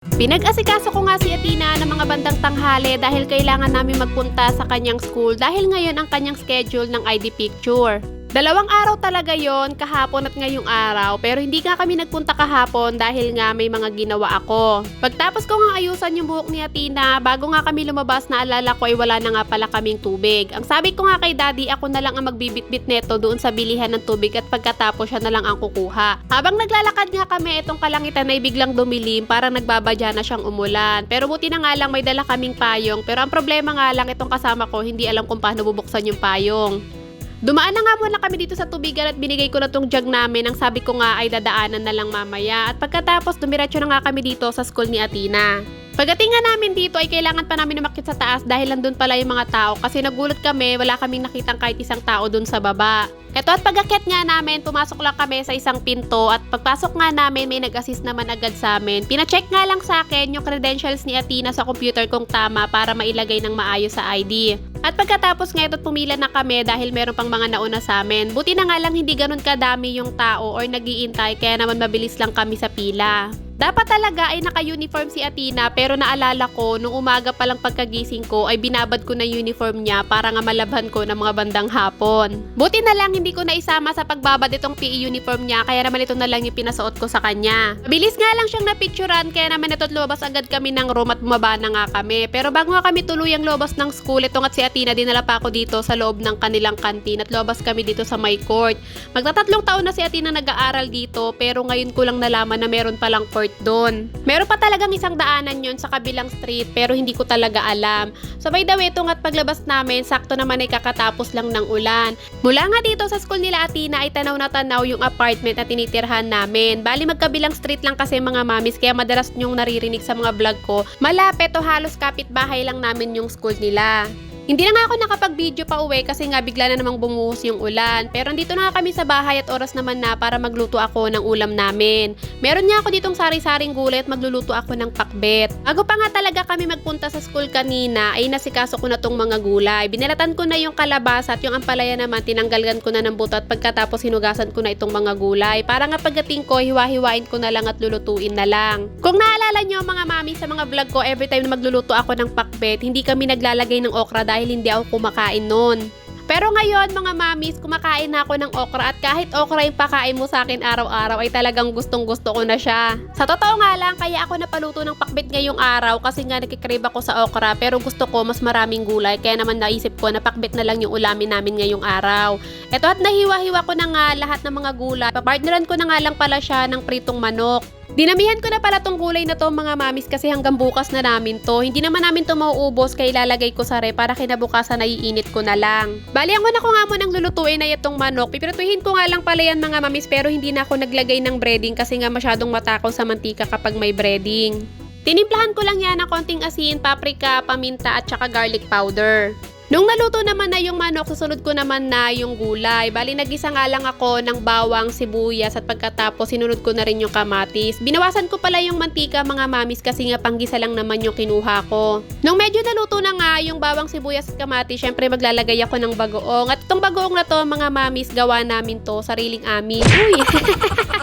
Pinag-asikaso ko nga si Atina ng mga bandang tanghali dahil kailangan namin magpunta sa kanyang school dahil ngayon ang kanyang schedule ng ID picture. Dalawang araw talaga yon kahapon at ngayong araw, pero hindi nga kami nagpunta kahapon dahil nga may mga ginawa ako. Pagtapos ko nga ayusan yung buhok ni Atina, bago nga kami lumabas na alala ko ay wala na nga pala kaming tubig. Ang sabi ko nga kay daddy, ako na lang ang magbibitbit neto doon sa bilihan ng tubig at pagkatapos siya na lang ang kukuha. Habang naglalakad nga kami, itong kalangitan ay biglang dumilim, parang nagbabadya na siyang umulan. Pero buti na nga lang may dala kaming payong, pero ang problema nga lang itong kasama ko, hindi alam kung paano bubuksan yung payong. Dumaan na nga muna kami dito sa tubigan at binigay ko na tong jug namin. Ang sabi ko nga ay dadaanan na lang mamaya. At pagkatapos dumiretso na nga kami dito sa school ni Atina. Pagdating nga namin dito ay kailangan pa namin umakyat sa taas dahil nandun pala yung mga tao kasi nagulat kami wala kaming nakitang kahit isang tao dun sa baba. Eto at pag-akyat nga namin, pumasok lang kami sa isang pinto at pagpasok nga namin may nag-assist naman agad sa amin. Pina-check nga lang sa akin yung credentials ni Atina sa computer kung tama para mailagay ng maayos sa ID. At pagkatapos nga ito't pumila na kami dahil meron pang mga nauna sa amin. Buti na nga lang hindi ganun kadami yung tao or nagiintay kaya naman mabilis lang kami sa pila. Dapat talaga ay naka-uniform si Atina pero naalala ko nung umaga pa lang pagkagising ko ay binabad ko na uniform niya para nga malabhan ko ng mga bandang hapon. Buti na lang hindi ko na isama sa pagbabad itong PE uniform niya kaya naman ito na lang yung pinasuot ko sa kanya. Mabilis nga lang siyang napicturan kaya naman ito't lumabas agad kami ng room at bumaba na nga kami. Pero bago nga kami tuluyang lumabas ng school, itong at si Atina dinala pa ako dito sa loob ng kanilang kantin at lumabas kami dito sa my court. Magtatatlong taon na si Atina nag-aaral dito pero ngayon ko lang nalaman na meron palang court doon. Meron pa talagang isang daanan yon sa kabilang street pero hindi ko talaga alam. So by the way, itong at paglabas namin, sakto naman ay kakatapos lang ng ulan. Mula nga dito sa school nila Atina ay tanaw na tanaw yung apartment na tinitirhan namin. Bali magkabilang street lang kasi mga mamis kaya madalas nyong naririnig sa mga vlog ko. Malapit o halos kapitbahay lang namin yung school nila. Hindi na nga ako nakapag-video pa uwi kasi nga bigla na namang bumuhos yung ulan. Pero dito na nga kami sa bahay at oras naman na para magluto ako ng ulam namin. Meron niya ako ditong sari-saring gulay at magluluto ako ng pakbet. Bago pa nga talaga kami magpunta sa school kanina ay nasikaso ko na tong mga gulay. Binalatan ko na yung kalabasa at yung ampalaya naman tinanggalan ko na ng buto at pagkatapos hinugasan ko na itong mga gulay. Para nga pagdating ko, hiwa-hiwain ko na lang at lulutuin na lang. Kung naalala nyo mga mami sa mga vlog ko, every time na magluluto ako ng pakbet, hindi kami naglalagay ng okra dahil hindi ako kumakain noon. Pero ngayon mga mamis, kumakain na ako ng okra at kahit okra yung pakain mo sa akin araw-araw ay talagang gustong gusto ko na siya. Sa totoo nga lang, kaya ako napaluto ng pakbit ngayong araw kasi nga nakikrave ako sa okra pero gusto ko mas maraming gulay kaya naman naisip ko na pakbit na lang yung ulamin namin ngayong araw. Eto at nahiwa-hiwa ko na nga lahat ng mga gulay. Papartneran ko na nga lang pala siya ng pritong manok. Dinamihan ko na pala tong gulay na to mga mamis kasi hanggang bukas na namin to. Hindi naman namin to mauubos kaya ilalagay ko sa re para kinabukasan na iinit ko na lang. Bali ang una ko nga munang lulutuin ay itong manok. Pipirituhin ko nga lang pala yan mga mamis pero hindi na ako naglagay ng breading kasi nga masyadong matakaw sa mantika kapag may breading. Tinimplahan ko lang yan ng konting asin, paprika, paminta at saka garlic powder. Nung naluto naman na yung manok, susunod ko naman na yung gulay. Bali, nagisa nga lang ako ng bawang, sibuyas at pagkatapos sinunod ko na rin yung kamatis. Binawasan ko pala yung mantika mga mamis kasi nga panggisa lang naman yung kinuha ko. Nung medyo naluto na nga yung bawang, sibuyas at kamatis, syempre maglalagay ako ng bagoong. At itong bagoong na to mga mamis, gawa namin to, sariling amin. Uy!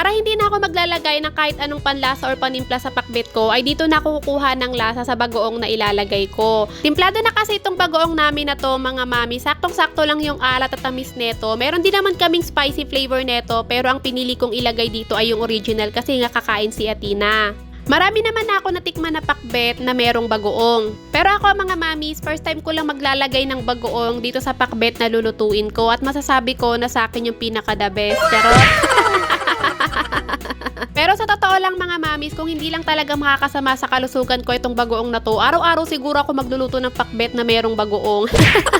Para hindi na ako maglalagay ng kahit anong panlasa or panimpla sa pakbet ko, ay dito na kukuha ng lasa sa bagoong na ilalagay ko. Timplado na kasi itong bagoong namin na to mga mami. Saktong-sakto lang yung alat at tamis neto. Meron din naman kaming spicy flavor neto, pero ang pinili kong ilagay dito ay yung original kasi nga kakain si Atina. Marami naman na ako natikman na pakbet na merong bagoong. Pero ako mga mamis, first time ko lang maglalagay ng bagoong dito sa pakbet na lulutuin ko at masasabi ko na sa akin yung pinaka the best. Pero talaga makakasama sa kalusugan ko itong bagoong na to, araw-araw siguro ako magluluto ng pakbet na merong bagoong.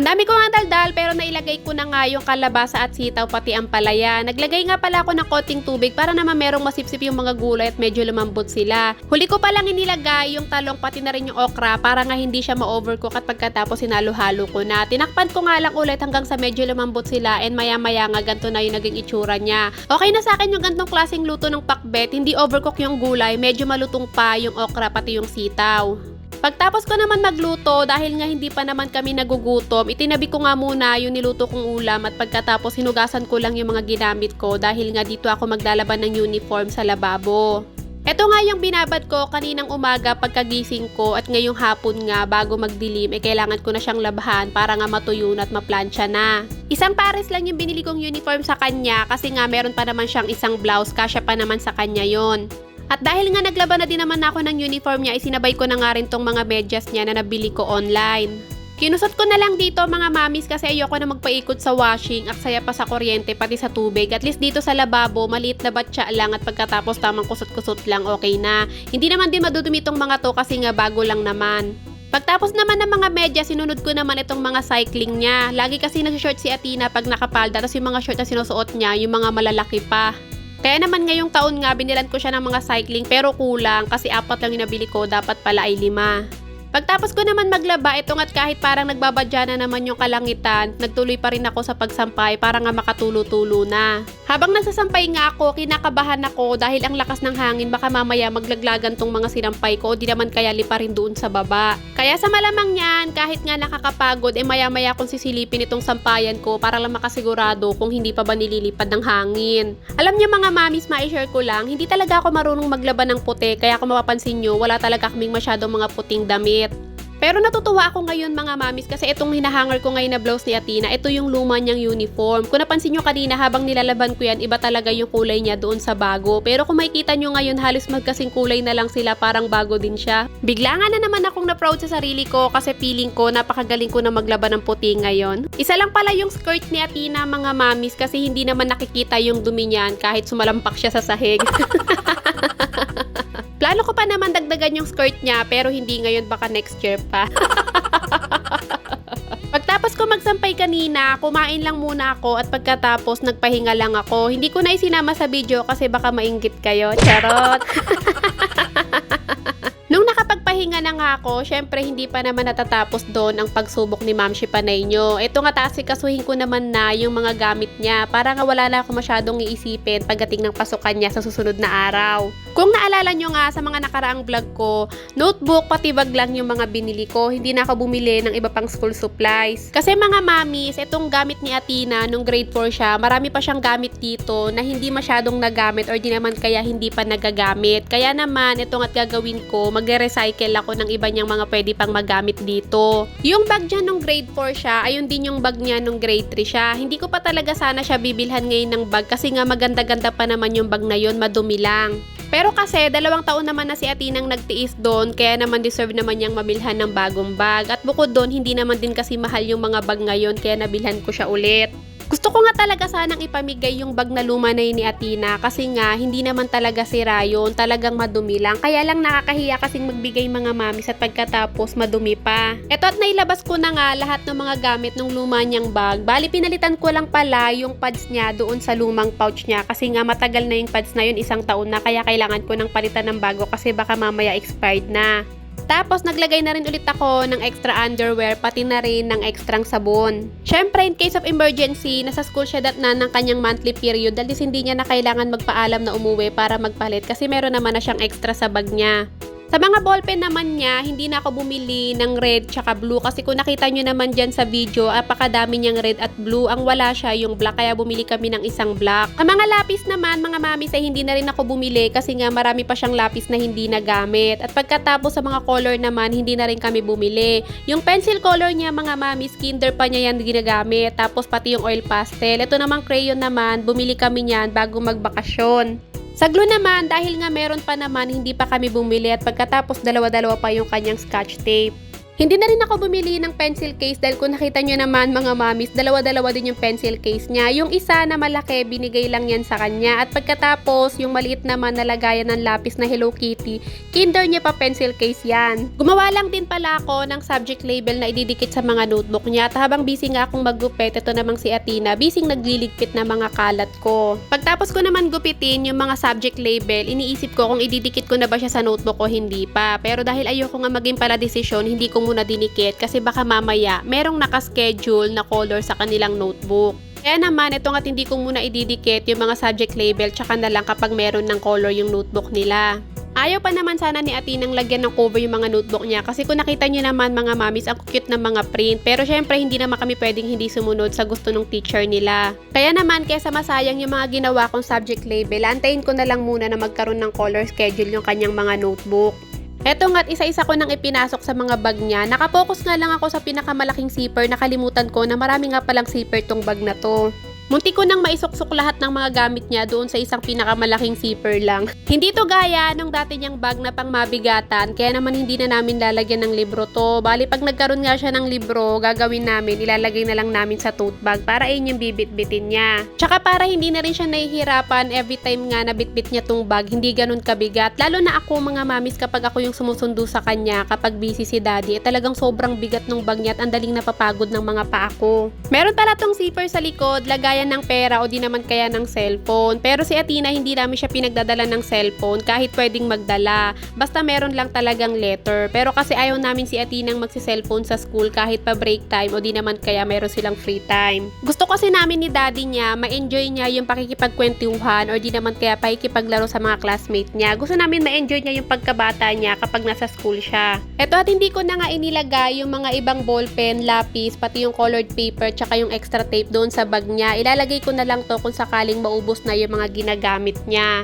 Ang dami ko nga daldal pero nailagay ko na nga yung kalabasa at sitaw pati ang palaya. Naglagay nga pala ako ng konting tubig para naman merong masipsip yung mga gulay at medyo lumambot sila. Huli ko palang inilagay yung talong pati na rin yung okra para nga hindi siya ma-overcook at pagkatapos sinalo-halo ko na. Tinakpan ko nga lang ulit hanggang sa medyo lumambot sila and maya-maya nga ganito na yung naging itsura niya. Okay na sa akin yung gantong klaseng luto ng pakbet, hindi overcook yung gulay, medyo malutong pa yung okra pati yung sitaw. Pagtapos ko naman magluto, dahil nga hindi pa naman kami nagugutom, itinabi ko nga muna yung niluto kong ulam at pagkatapos hinugasan ko lang yung mga ginamit ko dahil nga dito ako maglalaban ng uniform sa lababo. Ito nga yung binabad ko kaninang umaga pagkagising ko at ngayong hapon nga bago magdilim eh kailangan ko na siyang labhan para nga matuyo na at maplansya na. Isang pares lang yung binili kong uniform sa kanya kasi nga meron pa naman siyang isang blouse kasya pa naman sa kanya yon. At dahil nga naglaba na din naman ako ng uniform niya, isinabay ko na nga rin tong mga medyas niya na nabili ko online. Kinusot ko na lang dito mga mamis kasi ayoko na magpaikot sa washing, aksaya pa sa kuryente pati sa tubig. At least dito sa lababo, maliit na batya lang at pagkatapos tamang kusot-kusot lang okay na. Hindi naman din madudumi itong mga to kasi nga bago lang naman. Pagtapos naman ng mga media, sinunod ko naman itong mga cycling niya. Lagi kasi nag-short si Atina pag nakapalda, tapos yung mga short na sinusuot niya, yung mga malalaki pa. Kaya naman ngayong taon nga, binilan ko siya ng mga cycling pero kulang kasi apat lang yung nabili ko, dapat pala ay lima. Pagtapos ko naman maglaba, ito nga't kahit parang nagbabadya na naman yung kalangitan, nagtuloy pa rin ako sa pagsampay para nga makatulo-tulo na. Habang nagsasampay nga ako, kinakabahan ako dahil ang lakas ng hangin baka mamaya maglaglagan tong mga sinampay ko o di naman kaya lipa rin doon sa baba. Kaya sa malamang yan, kahit nga nakakapagod, eh maya-maya kong sisilipin itong sampayan ko para lang makasigurado kung hindi pa ba nililipad ng hangin. Alam niyo mga mamis, ma-share ko lang, hindi talaga ako marunong maglaba ng puti kaya kung mapapansin nyo, wala talaga kaming masyadong mga puting damit. Pero natutuwa ako ngayon mga mamis kasi itong hinahanger ko ngayon na blouse ni Atina, ito yung luma niyang uniform. Kung napansin nyo kanina habang nilalaban ko yan, iba talaga yung kulay niya doon sa bago. Pero kung makikita nyo ngayon halos magkasing kulay na lang sila parang bago din siya. Bigla nga na naman akong na-proud sa sarili ko kasi feeling ko napakagaling ko na maglaba ng puti ngayon. Isa lang pala yung skirt ni Atina mga mamis kasi hindi naman nakikita yung dumi niyan kahit sumalampak siya sa sahig. Plano ko pa naman dagdagan yung skirt niya pero hindi ngayon baka next year pa. Pagtapos ko magsampay kanina, kumain lang muna ako at pagkatapos nagpahinga lang ako. Hindi ko na isinama sa video kasi baka mainggit kayo. Charot! Nga ako, syempre hindi pa naman natatapos doon ang pagsubok ni Ma'am Shipanay nyo. Ito nga tasikasuhin ko naman na yung mga gamit niya para nga wala na ako masyadong iisipin pagdating ng pasukan niya sa susunod na araw. Kung naalala nyo nga sa mga nakaraang vlog ko, notebook pati bag lang yung mga binili ko. Hindi na ako bumili ng iba pang school supplies. Kasi mga mamis, itong gamit ni Atina nung grade 4 siya, marami pa siyang gamit dito na hindi masyadong nagamit or di naman kaya hindi pa nagagamit. Kaya naman, ito nga't gagawin ko, magre-recycle ako ng iba niyang mga pwede pang magamit dito. Yung bag niya nung grade 4 siya, ayun din yung bag niya nung grade 3 siya. Hindi ko pa talaga sana siya bibilhan ngayon ng bag kasi nga maganda-ganda pa naman yung bag na yun, madumi lang. Pero kasi dalawang taon naman na si Atinang nagtiis doon, kaya naman deserve naman niyang mabilhan ng bagong bag. At bukod doon, hindi naman din kasi mahal yung mga bag ngayon, kaya nabilhan ko siya ulit. Gusto ko nga talaga sanang ipamigay yung bag na luma na yun ni Atina kasi nga hindi naman talaga sira yun, talagang madumi lang. Kaya lang nakakahiya kasing magbigay mga mamis at pagkatapos madumi pa. Eto at nailabas ko na nga lahat ng mga gamit ng luma niyang bag. Bali pinalitan ko lang pala yung pads niya doon sa lumang pouch niya kasi nga matagal na yung pads na yun, isang taon na kaya kailangan ko ng palitan ng bago kasi baka mamaya expired na. Tapos, naglagay na rin ulit ako ng extra underwear, pati na rin ng ekstrang sabon. Syempre, in case of emergency, nasa school siya dat na ng kanyang monthly period dahil hindi niya na kailangan magpaalam na umuwi para magpalit kasi meron naman na siyang extra sa bag niya. Sa mga ballpen naman niya, hindi na ako bumili ng red tsaka blue kasi kung nakita nyo naman dyan sa video, apakadami niyang red at blue. Ang wala siya yung black kaya bumili kami ng isang black. Ang mga lapis naman, mga mamis ay hindi na rin ako bumili kasi nga marami pa siyang lapis na hindi nagamit. At pagkatapos sa mga color naman, hindi na rin kami bumili. Yung pencil color niya, mga mamis, kinder pa niya yan ginagamit. Tapos pati yung oil pastel. Ito namang crayon naman, bumili kami niyan bago magbakasyon. Sa glue naman, dahil nga meron pa naman, hindi pa kami bumili at pagkatapos dalawa-dalawa pa yung kanyang scotch tape. Hindi na rin ako bumili ng pencil case dahil kung nakita nyo naman mga mamis, dalawa-dalawa din yung pencil case niya. Yung isa na malaki, binigay lang yan sa kanya. At pagkatapos, yung maliit naman na lagayan ng lapis na Hello Kitty, kinder niya pa pencil case yan. Gumawa lang din pala ako ng subject label na ididikit sa mga notebook niya. At habang busy nga akong maggupit, ito namang si Atina, busy nagliligpit na mga kalat ko. Pagtapos ko naman gupitin yung mga subject label, iniisip ko kung ididikit ko na ba siya sa notebook o hindi pa. Pero dahil ayoko nga maging pala desisyon, hindi ko muna dinikit kasi baka mamaya merong nakaschedule na color sa kanilang notebook. Kaya naman, ito nga hindi ko muna ididikit yung mga subject label tsaka na lang kapag meron ng color yung notebook nila. Ayaw pa naman sana ni Atinang lagyan ng cover yung mga notebook niya kasi kung nakita niyo naman mga mamis, ang cute ng mga print. Pero syempre hindi naman kami pwedeng hindi sumunod sa gusto ng teacher nila. Kaya naman kesa masayang yung mga ginawa kong subject label, antayin ko na lang muna na magkaroon ng color schedule yung kanyang mga notebook. Eto nga't isa-isa ko nang ipinasok sa mga bag niya. Nakapokus nga lang ako sa pinakamalaking zipper. Nakalimutan ko na marami nga palang zipper tong bag na to. Munti ko nang maisuksok lahat ng mga gamit niya doon sa isang pinakamalaking zipper lang. Hindi to gaya nung dati niyang bag na pang mabigatan, kaya naman hindi na namin lalagyan ng libro to. Bali, pag nagkaroon nga siya ng libro, gagawin namin, ilalagay na lang namin sa tote bag para ayun yung bibit-bitin niya. Tsaka para hindi na rin siya nahihirapan every time nga nabitbit niya tong bag, hindi ganun kabigat. Lalo na ako mga mamis kapag ako yung sumusundo sa kanya, kapag busy si daddy, eh, talagang sobrang bigat ng bag niya at ang daling napapagod ng mga paa ko. Meron pala tong zipper sa likod, lagayan ng pera o di naman kaya ng cellphone. Pero si Atina hindi namin siya pinagdadala ng cellphone kahit pwedeng magdala. Basta meron lang talagang letter. Pero kasi ayaw namin si Atinang magsi-cellphone sa school kahit pa break time o di naman kaya meron silang free time. Gusto kasi namin ni daddy niya, ma-enjoy niya yung pakikipagkwentuhan or di naman kaya pakikipaglaro sa mga classmate niya. Gusto namin ma-enjoy niya yung pagkabata niya kapag nasa school siya. Eto at hindi ko na nga inilagay yung mga ibang ballpen, lapis, pati yung colored paper, tsaka yung extra tape doon sa bag niya. Ilalagay ko na lang to kung sakaling maubos na yung mga ginagamit niya.